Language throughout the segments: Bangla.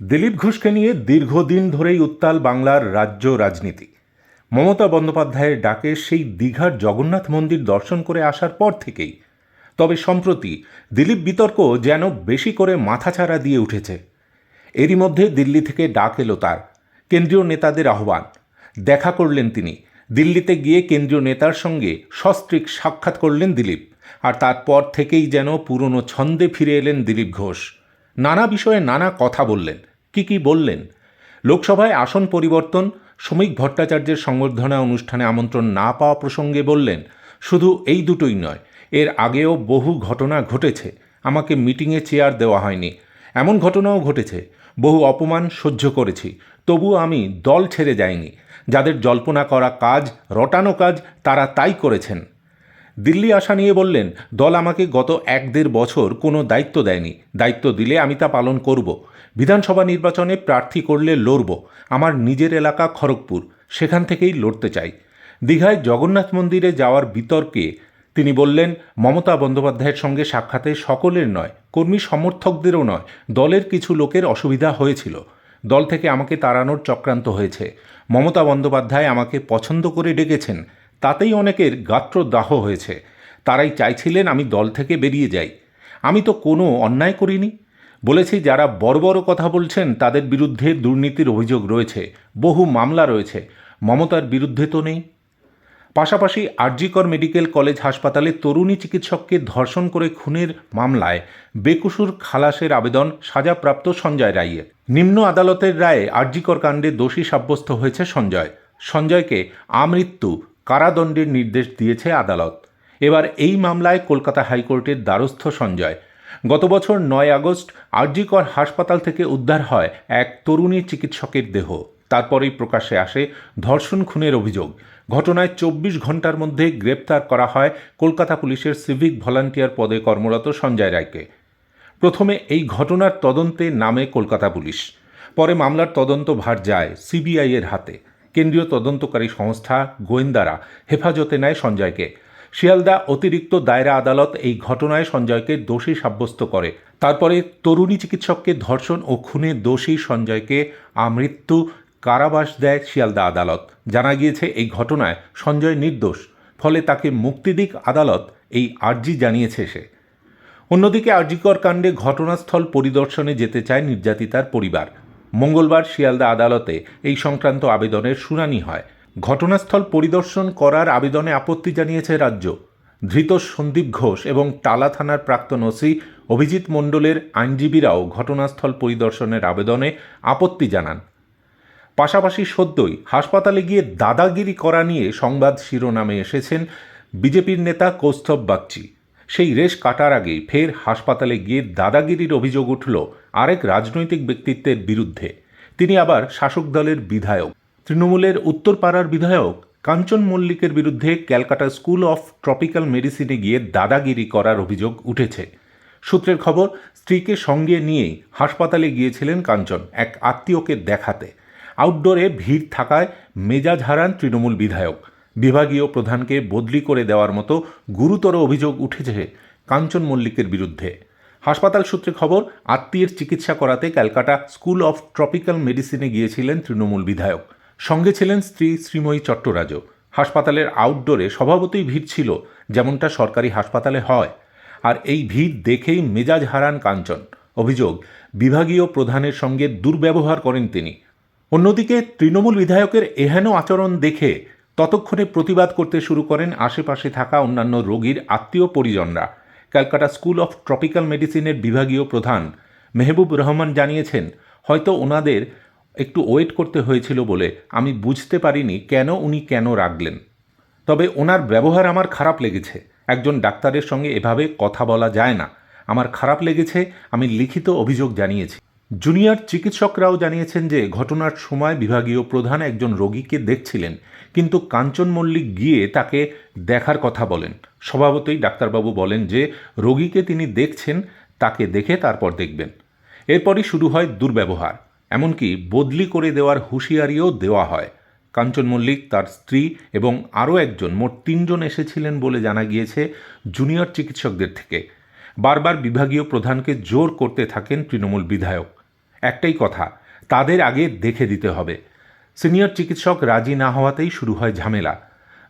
দিলীপ ঘোষকে নিয়ে দীর্ঘদিন ধরেই উত্তাল বাংলার রাজ্য রাজনীতি। মমতা বন্দ্যোপাধ্যায়ের ডাকে সেই দীঘার জগন্নাথ মন্দির দর্শন করে আসার পর থেকেই। তবে সম্প্রতি দিলীপ বিতর্ক যেন বেশি করে মাথাছাড়া দিয়ে উঠেছে। এরই মধ্যে দিল্লি থেকে ডাক এলো তার, কেন্দ্রীয় নেতাদের আহ্বান। দেখা করলেন তিনি, দিল্লিতে গিয়ে কেন্দ্রীয় নেতার সঙ্গে সস্ত্রীক সাক্ষাৎ করলেন দিলীপ। আর তারপর থেকেই যেন পুরনো ছন্দে ফিরে এলেন দিলীপ ঘোষ। নানা বিষয়ে নানা কথা বললেন। কি কি বললেন? লোকসভায় আসন পরিবর্তন, শ্রমিক ভট্টাচার্যের সংবর্ধনা অনুষ্ঠানে আমন্ত্রণ না পাওয়া প্রসঙ্গে বললেন, শুধু এই দুটোই নয়, এর আগেও বহু ঘটনা ঘটেছে। আমাকে মিটিংয়ে চেয়ার দেওয়া হয়নি। এমন ঘটনাও ঘটেছে। বহু অপমান সহ্য করেছি। তবু আমি দল ছেড়ে যাইনি। যাদের জল্পনা করা কাজ, রটানো কাজ, তারা তাই করেছেন। দিল্লি আসা নিয়ে বললেন, দল আমাকে গত এক দেড় বছর কোনো দায়িত্ব দেয়নি। দায়িত্ব দিলে আমি তা পালন করব। বিধানসভা নির্বাচনে প্রার্থী করলে লড়ব। আমার নিজের এলাকা খড়গপুর। সেখান থেকেই লড়তে চাই। দীঘায় জগন্নাথ মন্দিরে যাওয়ার বিতর্কে তিনি বললেন, মমতা বন্দ্যোপাধ্যায়ের সঙ্গে সাক্ষাতে সকলের নয়, কর্মী সমর্থকদেরও নয়, দলের কিছু লোকের অসুবিধা হয়েছিল। দল থেকে আমাকে তাড়ানোর চক্রান্ত হয়েছে। মমতা বন্দ্যোপাধ্যায় আমাকে পছন্দ করে ডেকেছেন। তাতেই অনেকের গাত্রদাহ হয়েছে। তারাই চাইছিলেন আমি দল থেকে বেরিয়ে যাই। আমি তো কোনো অন্যায় করিনি। বলেছি, যারা বড় বড় কথা বলছেন, তাদের বিরুদ্ধে দুর্নীতির অভিযোগ রয়েছে। বহু মামলা রয়েছে। মমতার বিরুদ্ধে তো নেই। পাশাপাশি আরজিকর মেডিকেল কলেজ হাসপাতালে তরুণী চিকিৎসককে ধর্ষণ করে খুনের মামলায় বেকুসুর খালাসের আবেদন সাজাপ্রাপ্ত সঞ্জয় রাইয়ের নিম্ন আদালতের রায়ে আরজিকর কাণ্ডে দোষী সাব্যস্ত হয়েছে সঞ্জয়। সঞ্জয়কে আমৃত্যু কারাদণ্ডের নির্দেশ দিয়েছে আদালত। এবার এই মামলায় কলকাতা হাইকোর্টের দ্বারস্থ সঞ্জয়। গত বছর নয় আগস্ট আরজিকর হাসপাতাল থেকে উদ্ধার হয় এক তরুণী চিকিৎসকের দেহ। তারপরেই প্রকাশ্যে আসে ধর্ষণ খুনের অভিযোগ। ঘটনায় চব্বিশ ঘণ্টার মধ্যে গ্রেপ্তার করা হয় কলকাতা পুলিশের সিভিক ভলান্টিয়ার পদে কর্মরত সঞ্জয় রায়কে। প্রথমে এই ঘটনার তদন্তে নামে কলকাতা পুলিশ। পরে মামলার তদন্ত ভার যায় সিবিআইয়ের হাতে। কেন্দ্রীয় তদন্তকারী সংস্থা গোয়েন্দারা হেফাজতে নেয় সঞ্জয়কে। শিয়ালদা অতিরিক্ত দায়রা আদালত এই ঘটনায় সঞ্জয়কে দোষী সাব্যস্ত করে। তারপরে তরুণী চিকিৎসককে ধর্ষণ ও খুনে দোষী সঞ্জয়কে আমৃত্যু কারাবাস দেয় শিয়ালদা আদালত। জানা গিয়েছে, এই ঘটনায় সঞ্জয় নির্দোষ, ফলে তাকে মুক্তি দিক আদালত এই আর্জি জানিয়েছে সে। অন্যদিকে আর্জিকর কাণ্ডে ঘটনাস্থল পরিদর্শনে যেতে চায় নির্যাতিতার পরিবার। মঙ্গলবার শিয়ালদা আদালতে এই সংক্রান্ত আবেদনের শুনানি হয়। ঘটনাস্থল পরিদর্শন করার আবেদনে আপত্তি জানিয়েছে রাজ্য। ধৃত সন্দীপ ঘোষ এবং টালা থানার প্রাক্তন ওসি অভিজিৎ মণ্ডলের আইনজীবীরাও ঘটনাস্থল পরিদর্শনের আবেদনে আপত্তি জানান। পাশাপাশি সদ্যই হাসপাতালে গিয়ে দাদাগিরি করা নিয়ে সংবাদ শিরোনামে এসেছেন বিজেপির নেতা কৌস্তব বাগচি। সেই রেশ কাটার আগেই ফের হাসপাতালে গিয়ে দাদাগিরির অভিযোগ উঠল আরেক রাজনৈতিক ব্যক্তিত্বের বিরুদ্ধে। তিনি আবার শাসক দলের বিধায়ক। তৃণমূলের উত্তরপাড়ার বিধায়ক কাঞ্চন মল্লিকের বিরুদ্ধে ক্যালকাটা স্কুল অফ ট্রপিক্যাল মেডিসিনে গিয়ে দাদাগিরি করার অভিযোগ উঠেছে। সূত্রের খবর, স্ত্রীকে সঙ্গে নিয়েই হাসপাতালে গিয়েছিলেন কাঞ্চন এক আত্মীয়কে দেখাতে। আউটডোরে ভিড় থাকায় মেজাজ হারান তৃণমূল বিধায়ক। বিভাগীয় প্রধানকে বদলি করে দেওয়ার মতো গুরুতর অভিযোগ উঠেছে কাঞ্চন মল্লিকের বিরুদ্ধে। হাসপাতাল সূত্রে খবর, আত্মীয়ের চিকিৎসা করাতে ক্যালকাটা স্কুল অফ ট্রপিক্যাল মেডিসিনে গিয়েছিলেন তৃণমূল বিধায়ক। সঙ্গে ছিলেন স্ত্রী শ্রীময়ী চট্টরাজও। হাসপাতালের আউটডোরে স্বভাবতই ভিড় ছিল, যেমনটা সরকারি হাসপাতালে হয়। আর এই ভিড় দেখেই মেজাজ হারান কাঞ্চন। অভিযোগ, বিভাগীয় প্রধানের সঙ্গে দুর্ব্যবহার করেন তিনি। অন্যদিকে তৃণমূল বিধায়কের এহেন আচরণ দেখে ততক্ষণে প্রতিবাদ করতে শুরু করেন আশেপাশে থাকা অন্যান্য রোগীর আত্মীয় পরিজনরা। ক্যালকাটা স্কুল অফ ট্রপিক্যাল মেডিসিনের বিভাগীয় প্রধান মেহবুব রহমান জানিয়েছেন, হয়তো ওনাদের একটু ওয়েট করতে হয়েছিল বলে আমি বুঝতে পারিনি কেন উনি কেন রাখলেন তবে ওনার ব্যবহার আমার খারাপ লেগেছে। একজন ডাক্তারের সঙ্গে এভাবে কথা বলা যায় না। আমার খারাপ লেগেছে, আমি লিখিত অভিযোগ জানিয়েছি। জুনিয়র চিকিৎসকরাও জানিয়েছেন যে ঘটনার সময় বিভাগীয় প্রধান একজন রোগীকে দেখছিলেন, কিন্তু কাঞ্চন মল্লিক গিয়ে তাকে দেখার কথা বলেন। স্বভাবতই ডাক্তারবাবু বলেন যে রোগীকে তিনি দেখছেন, তাকে দেখে তারপর দেখবেন। এরপরই শুরু হয় দুর্ব্যবহার। এমনকি বদলি করে দেওয়ার হুঁশিয়ারিও দেওয়া হয়। কাঞ্চন মল্লিক তার স্ত্রী এবং আরও একজন, মোট তিনজন এসেছিলেন বলে জানা গিয়েছে জুনিয়র চিকিৎসকদের থেকে। বারবার বিভাগীয় প্রধানকে জোর করতে থাকেন তৃণমূল বিধায়ক। একটাই কথা, তাদের আগে দেখে দিতে হবে। সিনিয়র চিকিৎসক রাজি না হওয়াতেই শুরু হয় ঝামেলা।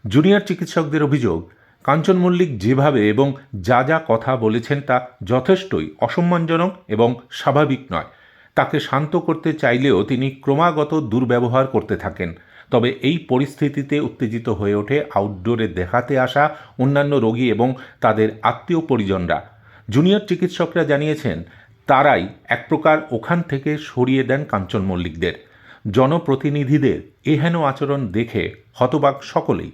জুনিয়র চিকিৎসকদের অভিযোগ, কাঞ্চন মল্লিক যেভাবে এবং যা যা কথা বলেছেন তা যথেষ্টই অসম্মানজনক এবং স্বাভাবিক নয়। তাকে শান্ত করতে চাইলেও তিনি ক্রমাগত দুর্ব্যবহার করতে থাকেন। তবে এই পরিস্থিতিতে উত্তেজিত হয়ে ওঠে আউটডোরে দেখাতে আসা অন্যান্য রোগী এবং তাদের আত্মীয় পরিজনরা। জুনিয়র চিকিৎসকরা জানিয়েছেন তারাই এক প্রকার ওখান থেকে সরিয়ে দেন কাঞ্চন মল্লিকদের জনপ্রতিনিধিদের এহেন আচরণ দেখে হতবাক সকলেই